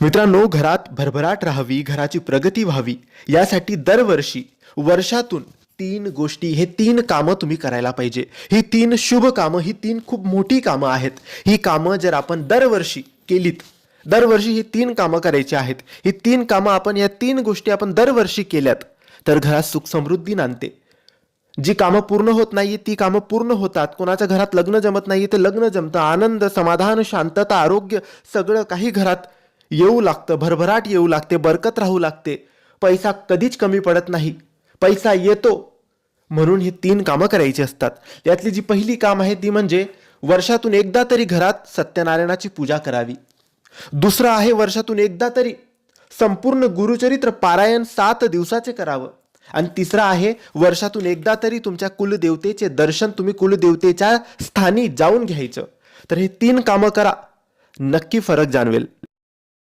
मित्रांनो घरात भरभराट राहावी घराची प्रगती व्हावी यासाठी दरवर्षी वर्षातून तीन गोष्टी हे तीन कामं तुम्ही करायला पाहिजे. ही तीन शुभ कामं ही तीन खूप मोठी कामं आहेत. ही कामं जर आपण दरवर्षी केलीत दरवर्षी ही तीन कामं करायची आहेत ही तीन कामं आपण या तीन गोष्टी आपण दरवर्षी केल्यात तर घरात सुख समृद्धी नांदते. जी कामं पूर्ण होत नाही ती कामं पूर्ण होतात. कोणाच्या घरात लग्न जमत नाही तर लग्न जमतं. आनंद समाधान शांतता आरोग्य सगळं काही घरात येऊ लागतं भरभराट येऊ लागते बरकत राहू लागते. पैसा कधीच कमी पडत नाही. पैसा येतो. म्हणून ही तीन कामं करायची असतात. यातली जी पहिली काम आहे ती म्हणजे वर्षातून एकदा तरी घरात सत्यनारायणाची पूजा करावी. दुसरं आहे वर्षातून एकदा तरी संपूर्ण गुरुचरित्र पारायण सात दिवसाचे करावं. आणि तिसरं आहे वर्षातून एकदा तरी तुमच्या कुलदेवतेचे दर्शन तुम्ही कुलदेवतेच्या स्थानी जाऊन घ्यायचं. तर हे तीन कामं करा. नक्की फरक जाणवेल.